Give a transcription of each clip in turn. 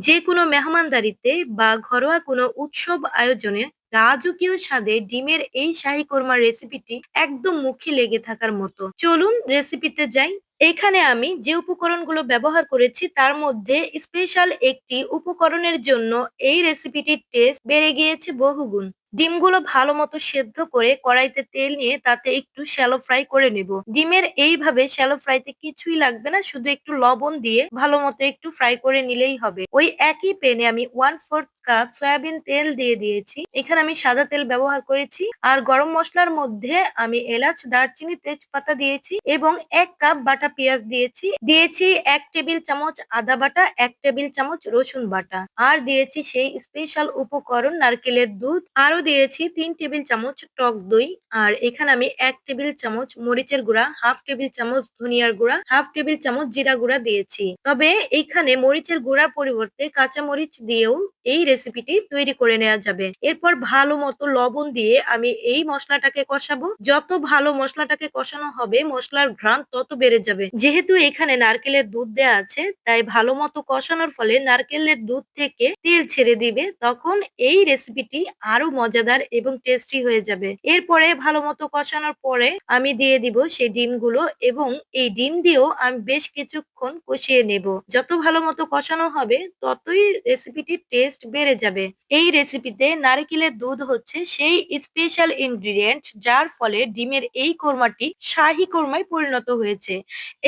যে কোনো মেহমানদারিতে বা ঘরোয়া কোনো উৎসব আয়োজনে রাজকীয় স্বাদে ডিমের এই শাহী কোরমার রেসিপিটি একদম মুখে লেগে থাকার মতো। চলুন রেসিপিতে যাই। এখানে আমি যে উপকরণগুলো ব্যবহার করেছি তার মধ্যে স্পেশাল একটি উপকরণের জন্য এই রেসিপিটির টেস্ট বেড়ে গিয়েছে বহুগুণ। ডিমগুলো ভালো মতো সেদ্ধ করে কড়াইতে তেল নিয়ে তাতে একটু শ্যালো ফ্রাই করে নেব। ডিমের এইভাবে শ্যালো ফ্রাইতে কিছুই লাগবে না, শুধু একটু লবণ দিয়ে ভালো মতো একটু ফ্রাই করে নিলেই হবে। ওই একই প্যানে আমি ওয়ান ফোর্থ কাপ সয়াবিন তেল দিয়ে দিয়েছি। এখানে আমি সাদা তেল ব্যবহার করেছি। আর গরম মশলার মধ্যে আমি এলাচ, দারচিনি, তেজপাতা দিয়েছি এবং এক কাপ বাটা পেঁয়াজ দিয়েছি। দিয়েছি এক টেবিল চামচ আদা বাটা, এক টেবিল চামচ রসুন বাটা। আর দিয়েছি সেই স্পেশাল উপকরণ নারকেলের দুধ। আরও দিয়েছি তিন টেবিল চামচ টক দই। আর এখানে আমি এক টেবিল চামচ মরিচের গুঁড়া, হাফ টেবিল চামচ ধনিয়ার গুঁড়া, হাফ টেবিল চামচ জিরা গুঁড়া দিয়েছি। তবে এখানে মরিচের গুঁড়ার পরিবর্তে কাঁচা মরিচ দিয়েও এই রেসিপিটি তৈরি করে নেওয়া যাবে। এরপর ভালো মতো লবণ দিয়ে আমি এই মশলাটাকে কষাবো। যত ভালো মশলাটাকে কষানো হবে, মশলার ঘ্রাণ তত বেড়ে যাবে। যেহেতু এখানে নারকেলের দুধ দেওয়া আছে, তাই ভালো মতো কষানোর ফলে নারকেলের দুধ থেকে তেল ছেড়ে দিবে। তখন এই রেসিপিটি আরও মজাদার এবং টেস্টি হয়ে যাবে। এরপরে ভালো মতো কষানোর পরে আমি দিয়ে দিব সেই ডিমগুলো এবং এই ডিম দিয়েও আমি বেশ কিছুক্ষণ কষিয়ে নেব। যত ভালো মতো কষানো হবে, ততই রেসিপিটির টেস্ট বেড়ে যাবে। এই রেসিপিতে নারকেলের দুধ হচ্ছে সেই স্পেশাল ইনগ্রিডিয়েন্ট যার ফলে ডিমের এই কোরমাটি শাহী কোরমায় পরিণত হয়েছে।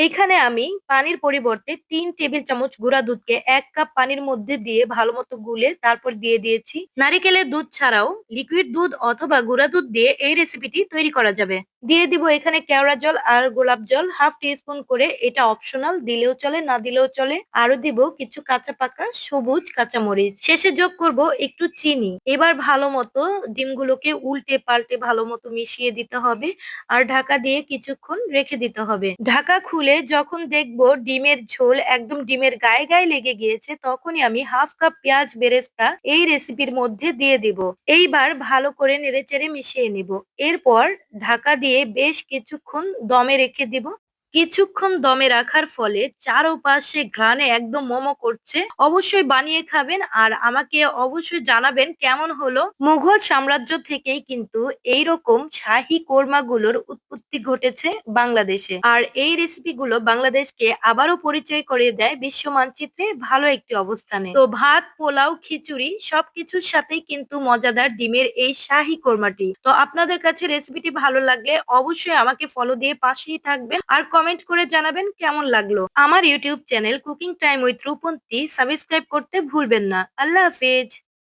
এখানে আমি পানির পরিবর্তে তিন টেবিল চামচ গুঁড়া দুধকে এক কাপ পানির মধ্যে দিয়ে ভালো মতো গুলে তারপর দিয়ে দিয়েছি। নারিকেলের দুধ ছাড়াও লিকুইড দুধ অথবা গুঁড়া দুধ দিয়ে এই রেসিপিটি তৈরি করা যাবে। দিয়ে দিব এখানে কেওড়া জল আর গোলাপ জল। হাফ টি স্পুন করে এটা অপশনাল, দিলেও চলে, না দিলেও চলে। আরও দিব কিছু কাঁচা পাকা, সবুজ কাঁচা মরিচ শেষে যোগ করব একটু চিনি। এবার ভালো মতো ডিমগুলোকে উল্টে পাল্টে ভালো মতো মিশিয়ে দিতে হবে আর ঢাকা দিয়ে কিছুক্ষণ রেখে দিতে হবে। ঢাকা খুলে যখন দেখব ডিমের ঝোল একদম ডিমের গায়ে গায়ে লেগে গিয়েছে, তখনই আমি হাফ কাপ পেঁয়াজ বেরেস্তা এই রেসিপির মধ্যে দিয়ে দিব। এইবার ভালো করে নেড়েচেড়ে মিশিয়ে নেব। এরপর ঢাকা দিয়ে বেশ কিছুক্ষণ দমে রেখে দিব। কিছুক্ষণ দমে রাখার ফলে চারোপাশে ঘ্রাণে একদম মোমো করছে। অবশ্যই বানিয়ে খাবেন আর আমাকে অবশ্যই জানাবেন কেমন হলো। মুঘল সাম্রাজ্য থেকেই কিন্তু এই এইরকম শাহী কোরমাগুলোর উৎপত্তি ঘটেছে বাংলাদেশে। আর এই রেসিপিগুলো বাংলাদেশকে আবারও পরিচয় করে দেয় বিশ্ব মানচিত্রে ভালো একটি অবস্থানে। তো ভাত, পোলাও, খিচুড়ি সবকিছুর সাথেই কিন্তু মজাদার ডিমের এই শাহী কোরমাটি। তো আপনাদের কাছে রেসিপিটি ভালো লাগলে অবশ্যই আমাকে ফলো দিয়ে পাশেই থাকবেন। আর কমেন্ট করে জানাবেন কেমন লাগল। আমার YouTube channel cooking time with Rupanti subscribe করতে ভুলবেন না। আল্লাহ হাফেজ।